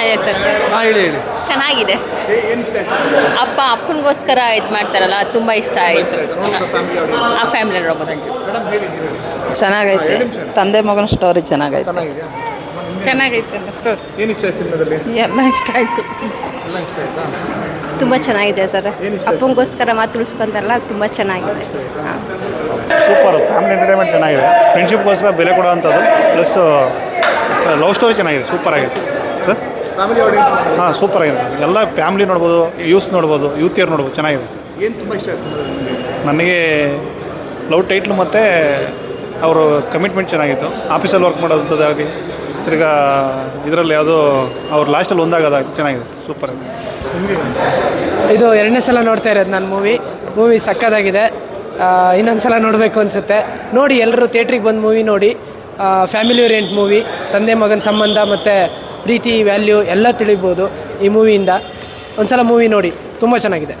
Sir. ಹಾಂ ಹೇಳಿ ಹೇಳಿ. ಚೆನ್ನಾಗಿದೆ. ಏನು ಇಷ್ಟ ಆಯ್ತು? ಅಪ್ಪ ಅಪ್ಪನಿಗೋಸ್ಕರ ಇದು ಮಾಡ್ತಾರಲ್ಲ ಅದು ತುಂಬ ಇಷ್ಟ ಆಯಿತು. ಆ ಫ್ಯಾಮಿಲಿ ನೋಡ್ಬೋದು ಮೇಡಮ್ ಚೆನ್ನಾಗೈತೆ. ತಂದೆ ಮಗನ ಸ್ಟೋರಿ ಚೆನ್ನಾಗೈತೆ. ಚೆನ್ನಾಗಿದೆಯಾ? ಚೆನ್ನಾಗೈತೆ ಏನು ಇಷ್ಟ ಆಯ್ತು ಸಿನಿಮಾದಲ್ಲಿ? ಎಲ್ಲ ಇಷ್ಟ ಆಯ್ತು. ಎಲ್ಲ ಇಷ್ಟ ಆಯ್ತಾ? ತುಂಬ ಚೆನ್ನಾಗಿದೆ ಸರ್. ಅಪ್ಪನಿಗೋಸ್ಕರ ಮಾತು ಉಳಿಸ್ಕೊಂತಾರಲ್ಲ ಅದು ತುಂಬ ಚೆನ್ನಾಗಿದೆ. ಸೂಪರ್ ಫ್ಯಾಮಿಲಿ ಎಂಟರ್ಟೈನ್ಮೆಂಟ್ ಚೆನ್ನಾಗಿದೆ. ಫ್ರೆಂಡ್ಶಿಪ್ಗೋಸ್ಕರ ಬೆಲೆ ಕೊಡೋವಂಥದ್ದು ಪ್ಲಸ್ ಲವ್ ಸ್ಟೋರಿ ಚೆನ್ನಾಗಿದೆ. ಸೂಪರ್ ಆಗಿದೆ. ಹಾಂ ಸೂಪರ್ ಆಗಿದೆ. ಎಲ್ಲ ಫ್ಯಾಮಿಲಿ ನೋಡ್ಬೋದು ಯೂಸ್ ನೋಡ್ಬೋದು ಯೂತಿಯರ್ ನೋಡ್ಬೋದು ಚೆನ್ನಾಗಿದೆ. ಏನು ತುಂಬ ಇಷ್ಟ ಆಯ್ತು ನನಗೆ ಲವ್ ಟೈಟ್ಲು ಮತ್ತು ಅವರು ಕಮಿಟ್ಮೆಂಟ್ ಚೆನ್ನಾಗಿತ್ತು. ಆಫೀಸಲ್ಲಿ ವರ್ಕ್ ಮಾಡೋದಂಥದ್ದಾಗಲಿ ತಿರ್ಗಾ ಇದರಲ್ಲಿ ಯಾವುದೋ ಅವ್ರು ಲಾಸ್ಟಲ್ಲಿ ಒಂದಾಗೋದಾಗಲಿ ಚೆನ್ನಾಗಿದೆ. ಸೂಪರ್ ಇದು ಎರಡನೇ ಸಲ ನೋಡ್ತಾ ಇರೋದು ನನ್ನ ಮೂವಿ ಮೂವಿ ಸಕ್ಕತ್ತಾಗಿದೆ ಇನ್ನೊಂದು ಸಲ ನೋಡಬೇಕು ಅನಿಸುತ್ತೆ. ನೋಡಿ ಎಲ್ಲರೂ ಥಿಯೇಟ್ರಿಗೆ ಬಂದು ಮೂವಿ ನೋಡಿ. ಫ್ಯಾಮಿಲಿ ಓರಿಯೆಂಟ್ ಮೂವಿ ತಂದೆ ಮಗನ ಸಂಬಂಧ ಮತ್ತು ಪ್ರೀತಿ ವ್ಯಾಲ್ಯೂ ಎಲ್ಲ ತಿಳಿಬೋದು ಈ ಮೂವಿಯಿಂದ ಒಂದು ಸಲ ಮೂವಿ ನೋಡಿ ತುಂಬ ಚೆನ್ನಾಗಿದೆ.